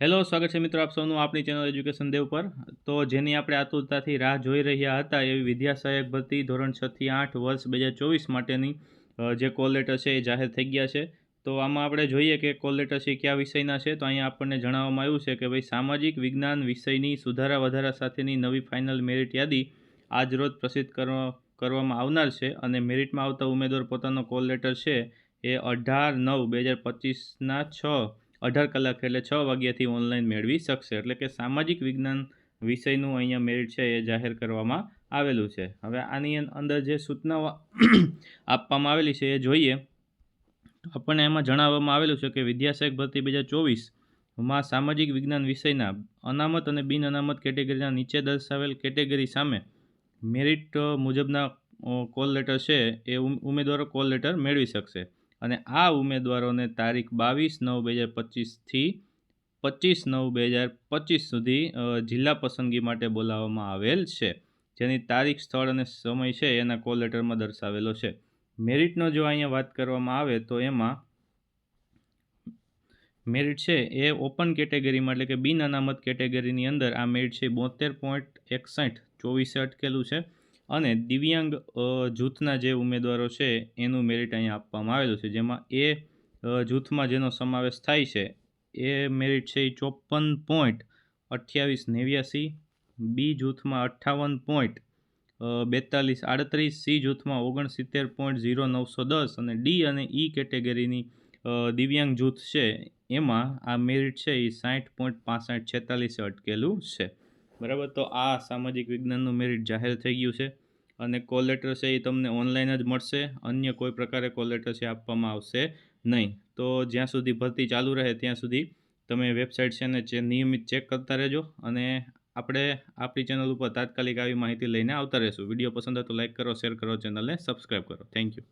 Hello, સ્વાગત છે મિત્રો આપ સૌનું આપણી ચેનલ એજ્યુકેશન દેવ પર. તો જેની આપણે આતુરતાથી રાહ જોઈ રહ્યા હતા એવી વિદ્યા સહાયક ભરતી ધોરણ છ થી આઠ વર્ષ બે હજાર ચોવીસ માટેની જે કોલ લેટર છે એ જાહેર થઈ ગયા છે. તો આમાં આપણે જોઈએ કે કોલ લેટર છે કયા વિષયના છે? તો અહીંયા આપણને જણાવવામાં આવ્યું છે કે ભાઈ સામાજિક વિજ્ઞાન વિષયની સુધારા વધારા સાથેની નવી ફાઇનલ મેરિટ યાદી આજરોજ પ્રસિદ્ધ કરવા, કરવામાં આવનાર છે અને મેરિટમાં આવતા ઉમેદવાર પોતાનો કોલ લેટર છે એ અઢાર નવ બે હજાર પચીસના છ અઢાર કલાક એટલે છ વાગ્યાથી ઓનલાઈન મેળવી શકશે. એટલે કે સામાજિક વિજ્ઞાન વિષયનું અહીંયા મેરિટ છે એ જાહેર કરવામાં આવેલું છે. હવે આની અંદર જે સૂચનાઓ આપવામાં આવેલી છે એ જોઈએ. આપણને એમાં જણાવવામાં આવેલું છે કે વિદ્યાસહાયક ભરતી બે હજાર ચોવીસમાં સામાજિક વિજ્ઞાન વિષયના અનામત અને બિન અનામત કેટેગરીના નીચે દર્શાવેલ કેટેગરી સામે મેરિટ મુજબના કોલ લેટર છે એ ઉમ- ઉમેદવારો કોલ લેટર મેળવી શકશે. અને આ ઉમેદવારોને તારીખ બાવીસ નવ બે હજાર પચીસથી પચીસ નવ બે હજાર પચીસ સુધી જિલ્લા પસંદગી માટે બોલાવવામાં આવેલ છે. જેની તારીખ, સ્થળ અને સમય છે એના કોલ લેટરમાં દર્શાવેલો છે. મેરિટનો જો અહીંયા વાત કરવામાં આવે તો એમાં મેરિટ છે એ ઓપન કેટેગરીમાં એટલે કે બિન અનામત કેટેગરીની અંદર આ મેરિટ છે બોતેર પોઈન્ટ એકસઠ ચોવીસે અટકેલું છે. અને દિવ્યાંગ જૂથના જે ઉમેદવારો છે, એનું મેરિટ અહીંયા આપવામાં આવેલું છે. જેમાં એ જૂથમાં જેનો સમાવેશ થાય છે, એ મેરિટ છે એ ચોપન પોઈન્ટ અઠ્યાવીસ નેવ્યાસી, બી જૂથમાં અઠ્ઠાવન પોઈન્ટ બેતાલીસ આડત્રીસ, સી જૂથમાં ઓગણસિત્તેર પોઈન્ટ ઝીરો નવસો દસ અને ડી અને ઈ કેટેગરીની દિવ્યાંગ જૂથ છે. એમાં આ મેરિટ છે એ સાઠ પોઈન્ટ પાસઠ છેતાલીસે અટકેલું છે. બરાબર? તો આ સામાજિક વિજ્ઞાનનું મેરિટ જાહેર થઈ ગયું છે અને કોલ લેટર છે એ તમને ઓનલાઈન જ મળશે, અન્ય કોઈ પ્રકારે કોલ લેટર છે આપવામાં આવશે નહીં. તો જ્યાં સુધી ભરતી ચાલુ રહે ત્યાં સુધી તમે વેબસાઇટ છે ને જે નિયમિત ચેક કરતા રહેજો અને આપણે આપણી ચેનલ ઉપર તાત્કાલિક આવી માહિતી લઈને આવતા રહેશું. વીડિયો પસંદ હોય તો લાઇક કરો શેર કરો, ચેનલને સબસ્ક્રાઈબ કરો. Thank you